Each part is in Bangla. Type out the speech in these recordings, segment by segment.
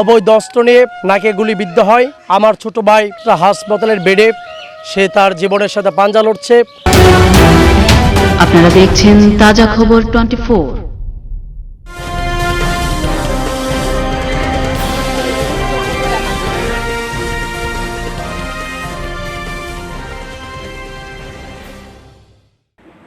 অবৈধ অস্ত্র নিয়ে নাকে গুলিবিদ্ধ হয়। আমার ছোট ভাই হাসপাতালের বেডে সে তার জীবনের সাথে পাঞ্জা লড়ছে। আপনারা দেখছেন তাজা খবর টোয়েন্টি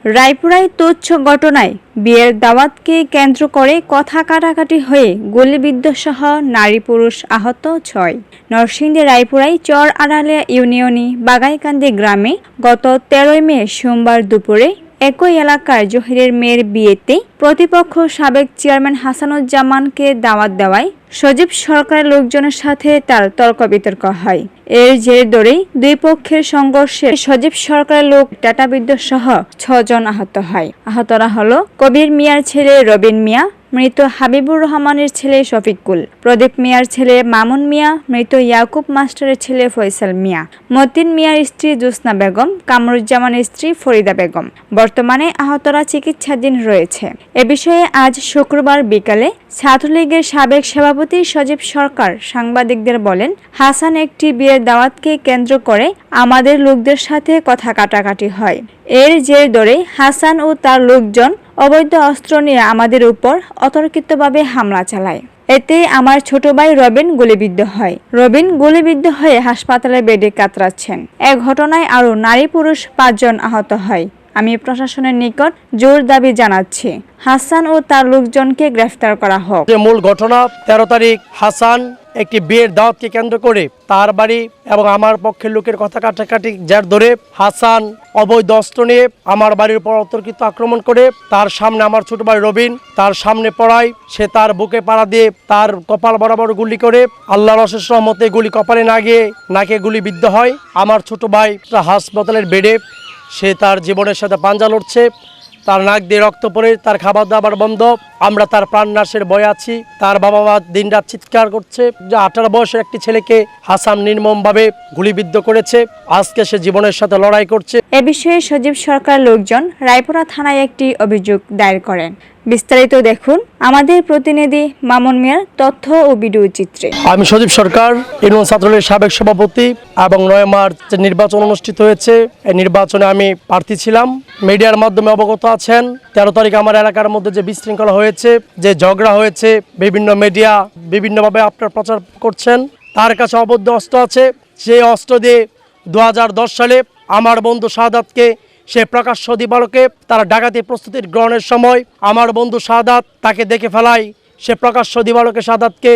রায়পুরায় তুচ্ছ ঘটনায় বিয়ের দাওয়াতকে কেন্দ্র করে কথা কাটাকাটি হয়ে গুলিবিদ্ধ সহ নারী পুরুষ আহত ছয়। নরসিংদী রায়পুরায় চর আড়ালিয়া ইউনিয়নি বাগাইকান্দি গ্রামে গত তেরোই মে সোমবার দুপুরে একই এলাকার জহিরের মেয়ের বিয়েতে প্রতিপক্ষ সাবেক চেয়ারম্যান হাসানুজ্জামানকে দাওয়াত দেওয়ায় সজীব সরকারের লোকজনের সাথে তার তর্ক বিতর্ক হয়। এর জের ধরেই দুই পক্ষের সংঘর্ষে সজীব সরকারের লোক টাটা বিদ্যুৎ সহ ছজন আহত হয়। আহতরা হলো কবির মিয়ার ছেলে রবিন মিয়া মৃত হাবিবুর রহমানের ছেলে শফিকুল, প্রদীপ মিয়ার ছেলে মামুন মিয়া, মৃত ইয়াকুব মাস্টারের ছেলে ফয়সাল মিয়া, মতিন মিয়ার স্ত্রী জোসনা বেগম, কামরুজ্জামানের স্ত্রী ফরিদা বেগম বর্তমানে আহতরা চিকিৎসাধীন রয়েছে। এ বিষয়ে আজ শুক্রবার বিকালে ছাত্রলীগের সাবেক সভাপতি সজীব সরকার সাংবাদিকদের বলেন, হাসান একটি বিয়ের দাওয়াতকে কেন্দ্র করে আমাদের লোকদের সাথে কথা কাটাকাটি হয়। এর জের ধরে হাসান ও তার লোকজন অবৈধ অস্ত্র নিয়ে আমাদের উপর অতর্কিতভাবে হামলা চালায়। এতে আমার ছোট ভাই রবিন গুলিবিদ্ধ হয়। রবিন গুলিবিদ্ধ হয়ে হাসপাতালে বেডে কাতরাচ্ছেন। এ ঘটনায় আরও নারী পুরুষ পাঁচজন আহত হয়। আমি প্রশাসনের নিকট জোর দাবি জানাচ্ছি। হাসান ও তার লোকজনকে গ্রেফতার করা হোক। মূল ঘটনা তেরো তারিখ হাসান একটি বিয়ের দাওয়াতকে কেন্দ্র করে তার বাড়ি এবং আমার পক্ষের লোকের কথা কাটাকাটি যার ধরে হাসান অবৈধ অস্ত্র নিয়ে আমার বাড়ির উপর অতর্কিত আক্রমণ করে তার সামনে আমার ছোট ভাই রবিন, তার সামনে পড়ায় সে তার বুকে পাড়া দিয়ে তার কপাল বরাবর গুলি করে। আল্লাহর অশেষ রহমতে গুলি কপালে না গিয়ে নাকে গুলি বিদ্ধ হয়। আমার ছোট ভাই হাসপাতালের বেডে, সে তার জীবনের সাথে পাঞ্জা লড়ছে। তার নাক দিয়ে রক্ত পড়ে, তার খাবার দাবার বন্ধ। আমরা তার প্রাণ নাশের ভয়ে আছি। তার বাবা মা দিন রাত চিৎকার করছে। যে আঠারো বয়সের একটি ছেলেকে হাসাম নির্মমভাবে গুলিবিদ্ধ করেছে। আজকে সে জীবনের সাথে লড়াই করছে। এ বিষয়ে সজীব সরকার লোকজন রায়পুরা থানায় একটি অভিযোগ দায়ের করেন। বিস্তারিত দেখুন আমাদের প্রতিনিধি মামুন মিয়ার তথ্য ও ভিডিও চিত্রে। আমি সজীব সরকার ইউনিয়ন ছাত্রলীগের সাবেক সভাপতি এবং নয় মার্চ নির্বাচন অনুষ্ঠিত হয়েছে। এই নির্বাচনে আমি প্রার্থী ছিলাম। মিডিয়ার মাধ্যমে অবগত আছেন, তেরো তারিখ আমার এলাকার মধ্যে যে বিশৃঙ্খলা হয়েছে, যে ঝগড়া হয়েছে, বিভিন্ন মিডিয়া বিভিন্নভাবে আপনার প্রচার করছেন, তার কাছে অবৈধ অস্ত্র আছে। সেই অস্ত্র দিয়ে দু হাজার দশ সালে আমার বন্ধু শাহাদাতকে সে প্রকাশ্য দিবালকে তারা ডাকাতি প্রস্তুতির গ্রহণের সময় আমার বন্ধু সাদাত তাকে দেখে ফেলায়। সে প্রকাশ্য দিবালকে শাহাদাতকে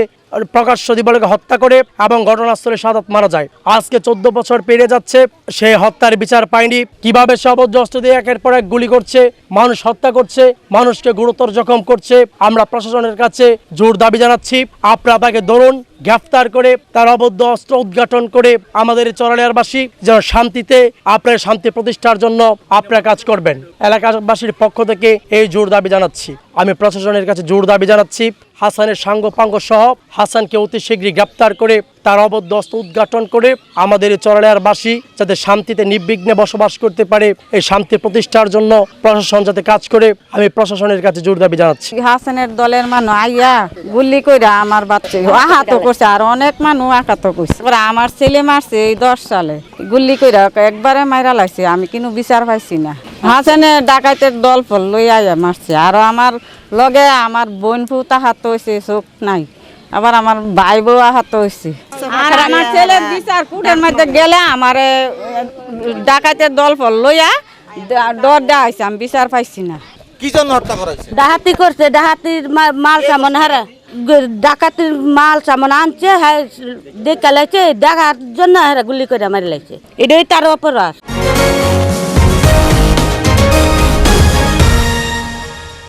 প্রকাশ্য দিবালকে হত্যা করে এবং ঘটনাস্থলে শাহাদাত মারা যায়। আজকে চোদ্দ বছর পেরিয়ে যাচ্ছে, সে হত্যার বিচার পায়নি। কীভাবে সে অবৈধ অস্ত্র দিয়ে একের পর এক গুলি করছে, মানুষ হত্যা করছে, মানুষকে গুরুতর জখম করছে, আমরা প্রশাসনের কাছে জোর দাবি জানাচ্ছি। আপনারা তাকে ধরুন, গ্রেফতার করে তার অবৈধ অস্ত্র উদ্ঘাটন করে আমাদের চরালিয়ারবাসী যেন শান্তিতে, আপনার শান্তি প্রতিষ্ঠার জন্য আপনারা কাজ করবেন। এলাকাবাসীর পক্ষ থেকে এই জোর দাবি জানাচ্ছি। আমি প্রশাসনের কাছে জোর দাবি জানাচ্ছি। হাসানের সাঙ্গ পাঙ্গ সহ হাসানকে অতি শীঘ্রই গ্রেপ্তার করে তার অবৈধ অস্ত্র উদ্ঘাটন করে আমাদের চরালিয়ারবাসী যাতে শান্তিতে নির্বিঘ্নে বসবাস করতে পারে এই শান্তি প্রতিষ্ঠার জন্য প্রশাসন যাতে কাজ করে, আমি প্রশাসনের কাছে জোর দাবি জানাচ্ছি। হাসানের দলের মানুষ, আইয়া গুলি কইরা আমার বাচ্চা আহাত করছে আর অনেক মানুষ আঘাত করছে। আমার ছেলে মারছে এই দশ সালে। গুলি কইরা একবারে মাইরা লাগছে আমি কিন্তু বিচার পাইছি না। হাসানের ডাকাইতের দল ফল লই আইয়া মারছে। আর আমার লগে আমার বোন তাহাত হয়েছে চোখ নাই। আবার আমার ভাই বউ আহত হয়েছে আর আমার ছেলে বিচার কুটের মধ্যে গেলে আমার ডাকাতের দল ফল লইয়া ডর দেওয়া হয়েছে আমি বিচার পাইছি না। কি জন্য হত্যা করা হয়েছে? ডাহাতি করছে ডাহাতির মাল সামান হারা ডাকাতির মাল সামান আনছে দেখা লাগছে দেখার জন্য হারা গুলি করে মারি লাগছে এটাই তার অপরাধ।